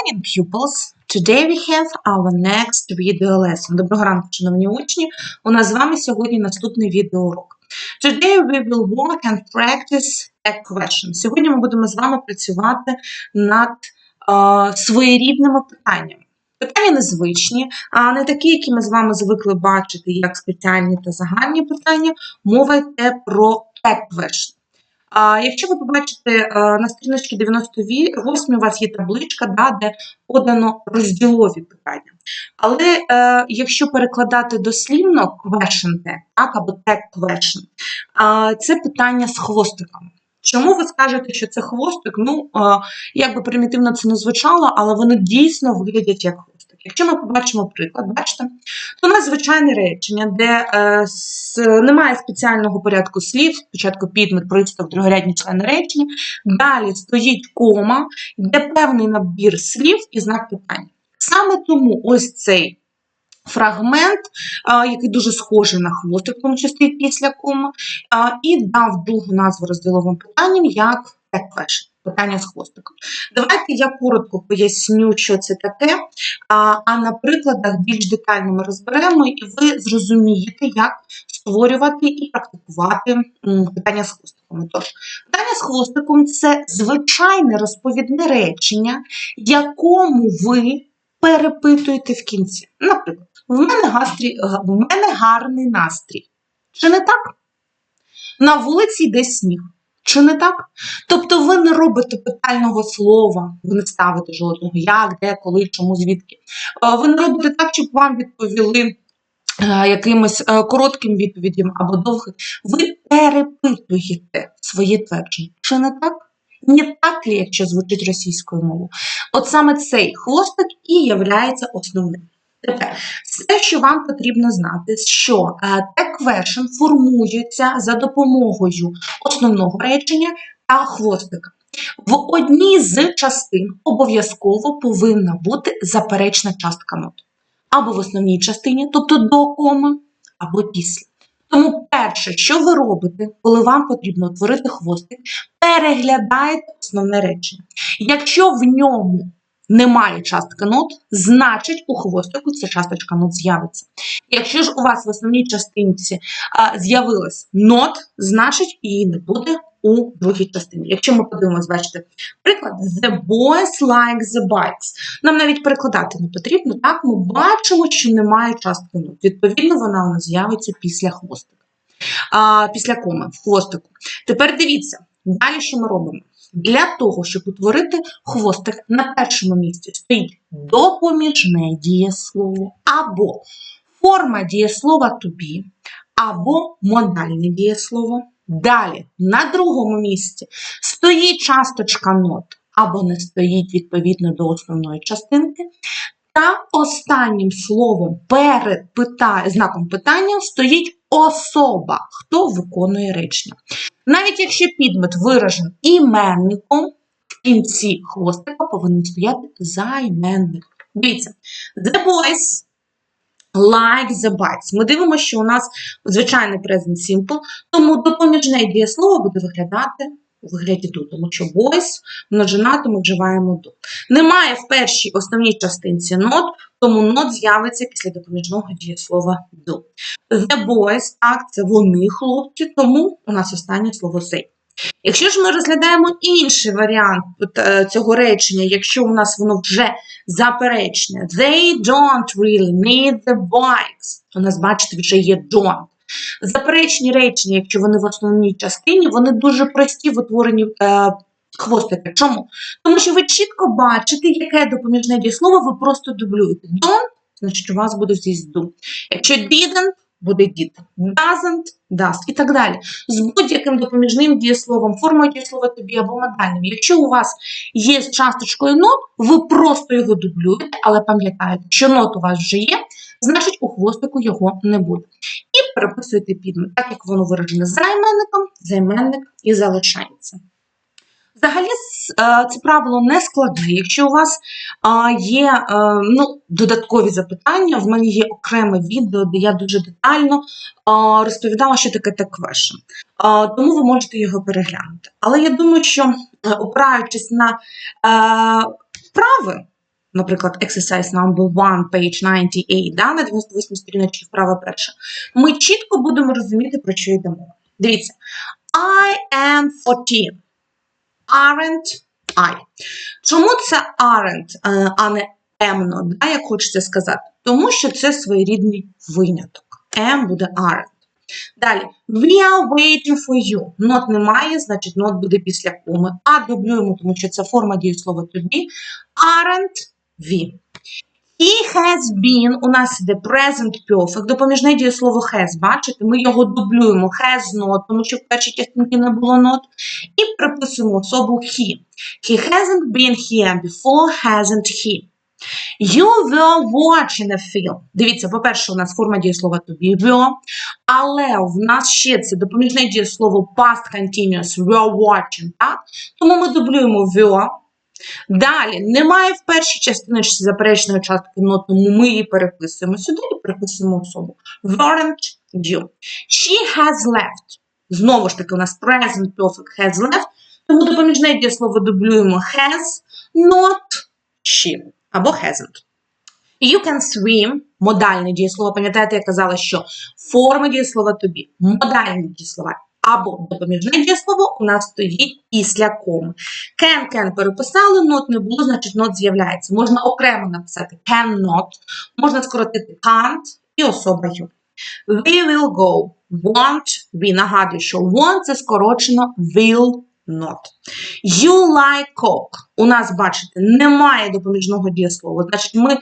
morning, pupils. Today we have our next video lesson. Доброго ранку, шановні учні. У нас з вами сьогодні наступний відеоурок. Today we will work and practice a question. Сьогодні ми будемо з вами працювати над е, своєрідними питаннями. Питання незвичні, а не такі, які ми з вами звикли бачити, як спеціальні та загальні питання. Мова йде про tag question. А якщо ви побачите е, на сторіночці 98 у вас є табличка, да, де подано розділові питання. Але е, якщо перекладати дослівно question так, або tag question, а, це питання з хвостиком. Чому ви скажете, що це хвостик? Ну, е, як би примітивно це не звучало, але вони дійсно виглядять як хвостик. Якщо ми побачимо приклад, бачите, то у нас звичайне речення, де е, с, немає спеціального порядку слів, спочатку підмет, пристав, другорядні члени речення, далі стоїть кома, де певний набір слів і знак питання. Саме тому ось цей фрагмент, який дуже схожий на хвостик, в тому числі після коми, а, і дав другу назву розділовим питанням як tag question. Питання з хвостиком. Давайте я коротко поясню, що це таке, а, на прикладах більш детально ми розберемо, і ви зрозумієте, як створювати і практикувати питання з хвостиком. Тож, питання з хвостиком це звичайне розповідне речення, якому ви перепитуєте в кінці. Наприклад, в мене, гастрі, в мене гарний настрій. Чи не так? На вулиці йде сніг. Чи не так? Тобто ви не робите питального слова, ви не ставите жодного як, де, коли, чому, звідки. Е, Ви не робите так, щоб вам відповіли е, якимось е, коротким відповідям або довгим. Ви перепитуєте своє твердження. Чи не так? Не так ли, якщо звучить російською мовою? От саме цей хвостик і являється основним. Тепер, все, що вам потрібно знати, що е, question формується за допомогою основного речення та хвостика. В одній з частин обов'язково повинна бути заперечна частка нот. Або в основній частині, тобто до коми, або після. Тому перше, що ви робите, коли вам потрібно утворити хвостик, переглядаєте основне речення. Якщо в ньому немає частки нот, значить у хвостику ця часточка нот з'явиться. Якщо ж у вас в основній частинці з'явилась нот, значить її не буде у другій частині. Якщо ми подивимось, бачите, приклад The boys like the bikes. Нам навіть перекладати не потрібно. Так, ми бачимо, що немає частки нот. Відповідно, вона у нас з'явиться після хвостика. Після коми в хвостику. Тепер дивіться, далі що ми робимо? Для того, щоб утворити хвостик, на першому місці стоїть допоміжне дієслово або форма дієслова be, або модальне дієслово. Далі, на другому місці стоїть часточка нот, або не стоїть відповідно до основної частинки. Та останнім словом перед пита- знаком питання стоїть особа, хто виконує речення. Навіть якщо підмет виражен іменником, в кінці хвостика повинен стояти займенник. Дивіться, the boys like the bikes. Ми дивимося, що у нас звичайний present simple, тому допоміжне дієслово буде виглядати у вигляді до, тому що boys множина, то ми вживаємо до. Немає в першій основній частинці not, тому not з'явиться після допоміжного дієслова do. The boys, так, це вони, хлопці, тому у нас останнє слово they. Якщо ж ми розглядаємо інший варіант е, цього речення, якщо у нас воно вже заперечне, they don't really need the bikes, у нас, бачите, вже є don't. Заперечні речення, якщо вони в основній частині, вони дуже прості в утворенні е, хвостика. Чому? Тому що ви чітко бачите, яке допоміжне дієслово ви просто дублюєте. Don't, значить у вас буде здесь do. Якщо didn't, буде did. Doesn't, does і так далі. З будь-яким допоміжним дієсловом, формою дієслова тобі або модальним. Якщо у вас є з часточкою not, ви просто його дублюєте, але пам'ятаєте, що not у вас вже є, значить у хвостику його не буде. І переписуєте підмет, так як воно виражене займенником, займенник і залишається. Взагалі, е, це правило не складне. Якщо у вас є е, ну, додаткові запитання, в мене є окреме відео, де я дуже детально розповідала, що таке tag question. Тому ви можете його переглянути. Але я думаю, що е, опираючись на е, вправи, наприклад, exercise number 1, page 98, да, на 98 сторіночці вправа перша, ми чітко будемо розуміти, про що йде мова. Дивіться. I am 14. Aren't I. Чому це aren't, е, а не am да, як хочеться сказати? Тому що це своєрідний виняток. Am буде aren't. Далі. We are waiting for you. Not немає, значить not буде після коми. А дублюємо, тому що це форма дієслова be. Aren't we. He has been, у нас іде present perfect, допоміжне дієслово has, бачите, ми його дублюємо has not, тому що в першій частинці не було not, і приписуємо особу he. He hasn't been here before, hasn't he. You were watching a film. Дивіться, по-перше, у нас форма дієслова to be were, але в нас ще це допоміжне дієслово past continuous were watching, так? Тому ми дублюємо were, Далі, немає в першій частиночці заперечної частки тому ми її переписуємо сюди і переписуємо особу. Weren't you. She has left. Знову ж таки, у нас present perfect has left, тому допоміжне дієслово дублюємо has, not she або hasn't. You can swim, модальне дієслово. Пам'ятаєте, я казала, що форма дієслова be, модальні дієслова або допоміжне дієслово у нас стоїть після коми. Can, can переписали, not не було, значить not з'являється. Можна окремо написати can not, можна скоротити can't і особою. We will go. Want, we нагадую, що want це скорочено will not. You like coke. У нас, бачите, немає допоміжного дієслова. Значить, ми е,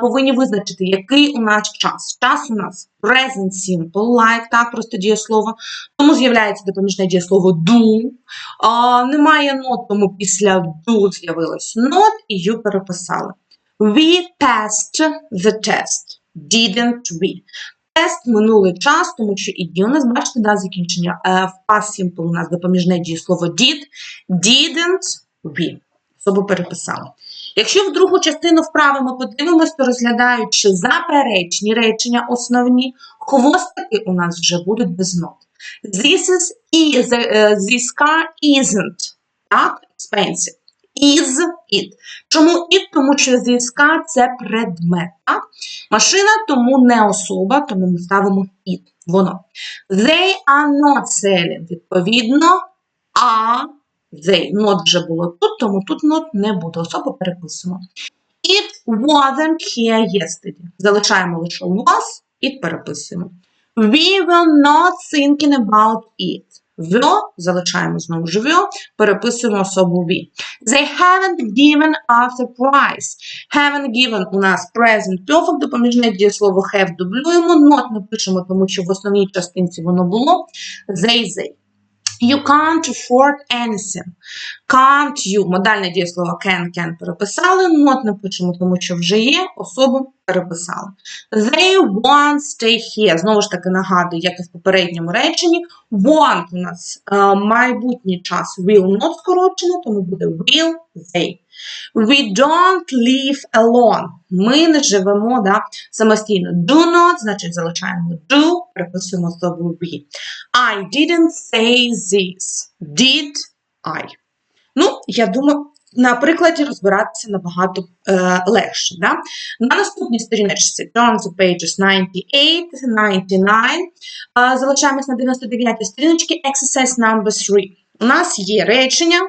повинні визначити, який у нас час. Час у нас present simple, like, так, просто дієслово. Тому з'являється допоміжне дієслово do. Е, немає not, тому після do з'явилось not, і you переписали. We passed the test. Didn't we? Тест минулий час, тому що і у нас, бачите, да, закінчення. Е, В past simple у нас допоміжне дієслово did, didn't we. Особу переписали. Якщо в другу частину вправи ми подивимось, то розглядаючи заперечні речення основні, хвостики у нас вже будуть без нот. This is, is uh, this car isn't так, expensive. Is it. Чому it? Тому що car – це предмет. Так? Машина тому не особа, тому ми ставимо it. Воно. They are not selling. Відповідно, а they. Not вже було тут, тому тут not не буде. Особу переписуємо. It wasn't here yesterday. Залишаємо лише was, it переписуємо. We were not thinking about it. Were, залишаємо знову ж were, переписуємо особу ві. They haven't given us a prize. Haven't given у нас present perfect, допоміжне дієслово have дублюємо, not не пишемо, тому що в основній частинці воно було. They, they. You can't afford anything. Can't you. Модальне дієслово can, can переписали, not не пишемо, тому що вже є, особу переписали. They won't stay here. Знову ж таки нагадую, як і в попередньому реченні. Want у нас е, майбутній час will not скорочено, тому буде will they. We don't live alone. Ми не живемо да, самостійно. Do not, значить залишаємо do, переписуємо особу we. I didn't say this. Did I? Ну, я думаю, на прикладі розбиратися набагато е, легше. Да? На наступній сторіночці turn to pages 98, 99. Е, залишаємось на 99 сторіночці exercise number 3. У нас є речення,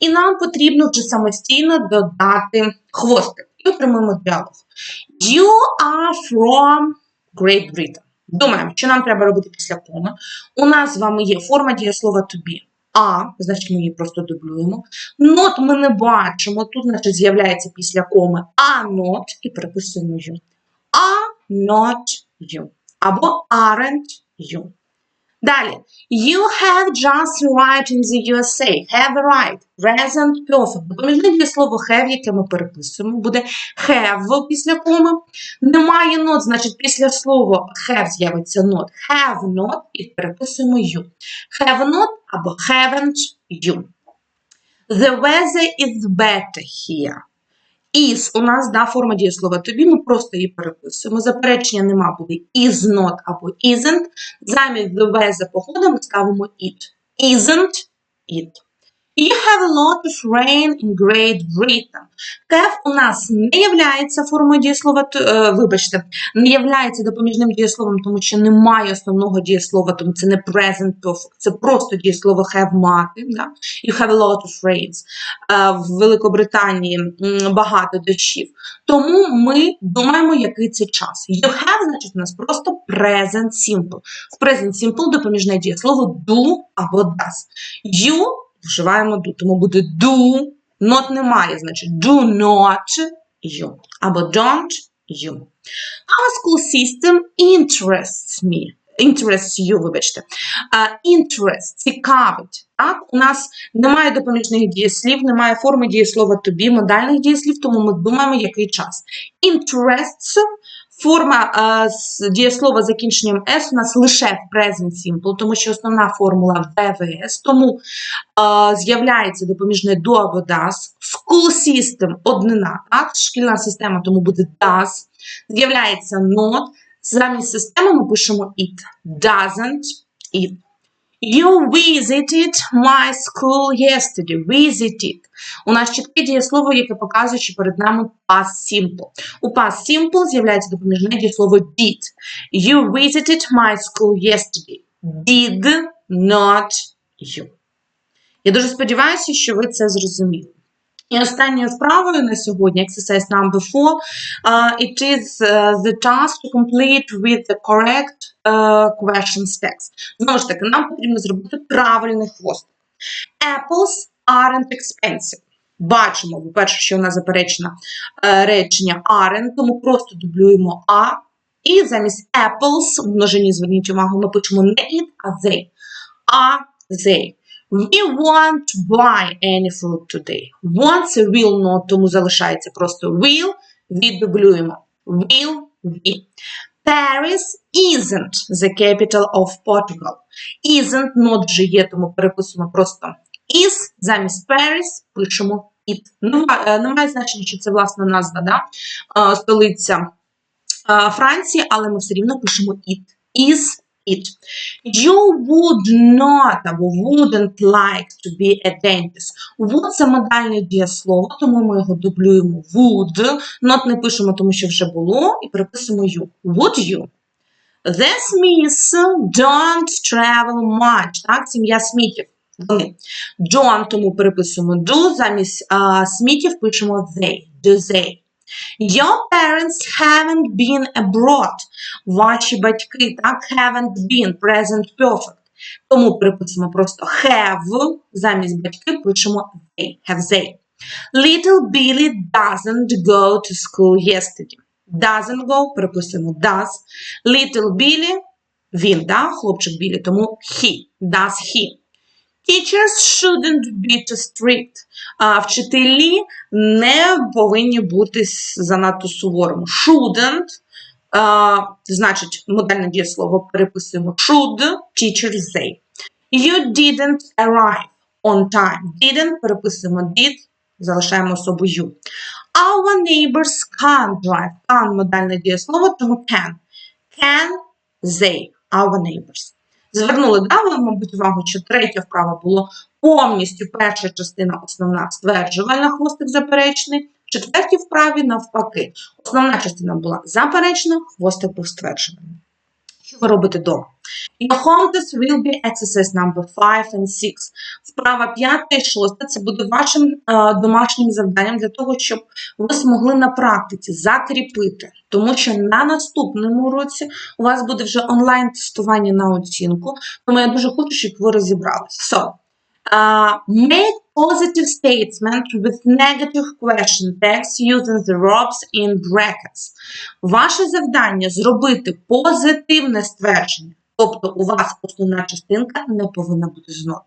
і нам потрібно вже самостійно додати хвостик. І отримаємо діалог. You are from Great Britain. Думаємо, що нам треба робити після коми. У нас з вами є форма дієслова to be. А, значить, ми її просто дублюємо. Not ми не бачимо. Тут, значить, з'являється після коми а not і переписуємо you. А not you. Або aren't you. Далі. You have just arrived in the USA. Have arrived. Present perfect. Допоміжне дієслово have, яке ми переписуємо, буде have після коми. Немає not, значить після слова have з'явиться not. Have not і переписуємо you. Have not або haven't you. The weather is better here. Is у нас да, форма дієслова тобі, ми просто її переписуємо. Заперечення нема, буде is not або isn't. Замість the weather погода ми ставимо it. Isn't it. You have a lot of rain in Great Britain. Have у нас не являється формою дієслова, е, вибачте, не являється допоміжним дієсловом, тому що немає основного дієслова, тому це не present perfect, це просто дієслово have мати. Да? You have a lot of rains. Е, В Великобританії багато дощів. Тому ми думаємо, який це час. You have, значить, у нас просто present simple. В present simple допоміжне дієслово do або does. You вживаємо do, тому буде do, not немає, значить do not you. Або don't you. Our school system interests me. Interests you, вибачте. Uh, interest, цікавить. Так? У нас немає допоміжних дієслів, немає форми дієслова be, модальних дієслів, тому ми думаємо, який час. Interests Форма е, дієслова з закінченням S у нас лише в present simple, тому що основна формула в ВВС, тому е, з'являється допоміжне до або does. School system – однина, так? шкільна система, тому буде does. З'являється not. Замість системи ми пишемо it. Doesn't it. You visited my school yesterday. Visited. У нас чітке дієслово, яке показує, що перед нами past simple. У past simple з'являється допоміжне дієслово did. You visited my school yesterday. Did not you. Я дуже сподіваюся, що ви це зрозуміли. І останньою вправою на сьогодні, exercise number 4, uh, it is uh, the task to complete with the correct uh, questions text. Знову ж таки, нам потрібно зробити правильний хвостик. Apples aren't expensive. Бачимо, по-перше, що у нас заперечено е, речення aren't, тому просто дублюємо a. І замість apples, в множині, зверніть увагу, ми пишемо не it, а they. A they. We won't buy any fruit today. Want це will not, тому залишається просто will. Віддублюємо. Will we. Paris isn't the capital of Portugal. Isn't not же є, тому переписуємо просто is. Замість Paris пишемо it. Нема- е, Немає значення, що це власна назва, да? е, столиця е, Франції, але ми все рівно пишемо it. Is it. You would not або wouldn't like to be a dentist. Would – це модальне дієслово, тому ми його дублюємо would. Not не пишемо, тому що вже було, і переписуємо you. Would you? The Smiths don't travel much. Так, сім'я Смітів. Вони. Don't, тому переписуємо do, замість а, Смітів пишемо they. Do they. Your parents haven't been abroad. Ваші батьки, так, haven't been, present perfect. Тому переписуємо просто have, замість батьки пишемо they, have they. Little Billy doesn't go to school yesterday. Doesn't go, переписуємо does. Little Billy, він, да, хлопчик Білі, тому he, does he. Teachers shouldn't be too strict. А вчителі не повинні бути занадто суворими. Shouldn't, а, значить, модальне дієслово переписуємо should, teachers they. You didn't arrive on time. Didn't переписуємо did, залишаємо особу you. Our neighbors can't drive. Can модальне дієслово, тому can. Can they, our neighbors. Звернули, да, ви, мабуть, увагу, що третя вправа було повністю перша частина основна стверджувальна, хвостик заперечний. В четвертій вправі навпаки. Основна частина була заперечна, хвостик був стверджувальний. Що ви робите вдома? Your home test will be exercise number 5 and 6. Вправа 5 і 6 це буде вашим е, домашнім завданням для того, щоб ви змогли на практиці закріпити. Тому що на наступному році у вас буде вже онлайн-тестування на оцінку. Тому я дуже хочу, щоб ви розібралися. So, uh, make positive statement with negative question text using the verbs in brackets. Ваше завдання зробити позитивне ствердження. Тобто у вас основна частинка не повинна бути з нот.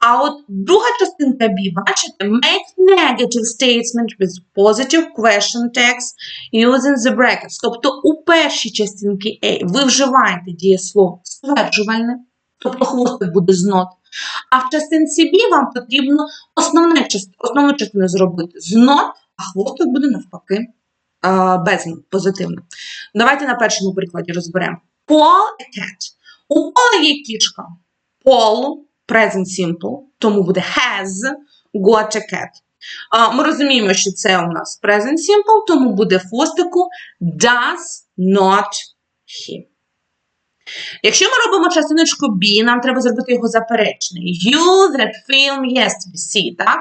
А от друга частинка B, бачите, make negative statement with positive question text using the brackets. Тобто у першій частинці A ви вживаєте дієслово стверджувальне, тобто хвостик буде з нот. А в частинці B вам потрібно основне, основну частину зробити з нот, а хвостик буде навпаки е, без нот, позитивно. Давайте на першому прикладі розберемо. Paul cat. У Пола є кішка. Пол present simple, тому буде has got a cat. Ми розуміємо, що це у нас present simple, тому буде хвостику does not he. Якщо ми робимо частиночку B, нам треба зробити його заперечений. You that film yesterday. See, так?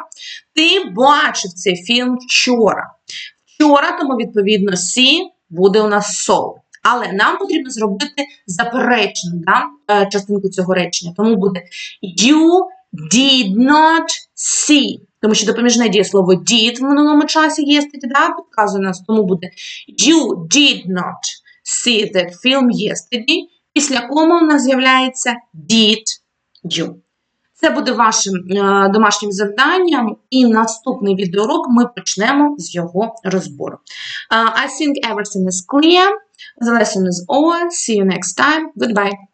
Ти бачив цей фільм вчора. Вчора, тому відповідно see буде у нас so. Але нам потрібно зробити заперечену да, е, частинку цього речення. Тому буде you did not see. Тому що допоміжне дієслово did в минулому часі є, да, підказує нас, тому буде you did not see that film yesterday. Після кому у нас з'являється did you. Це буде вашим е, домашнім завданням, і наступний відеоурок ми почнемо з його розбору. Uh, I think everything is clear. The lesson is over. See you next time. Goodbye.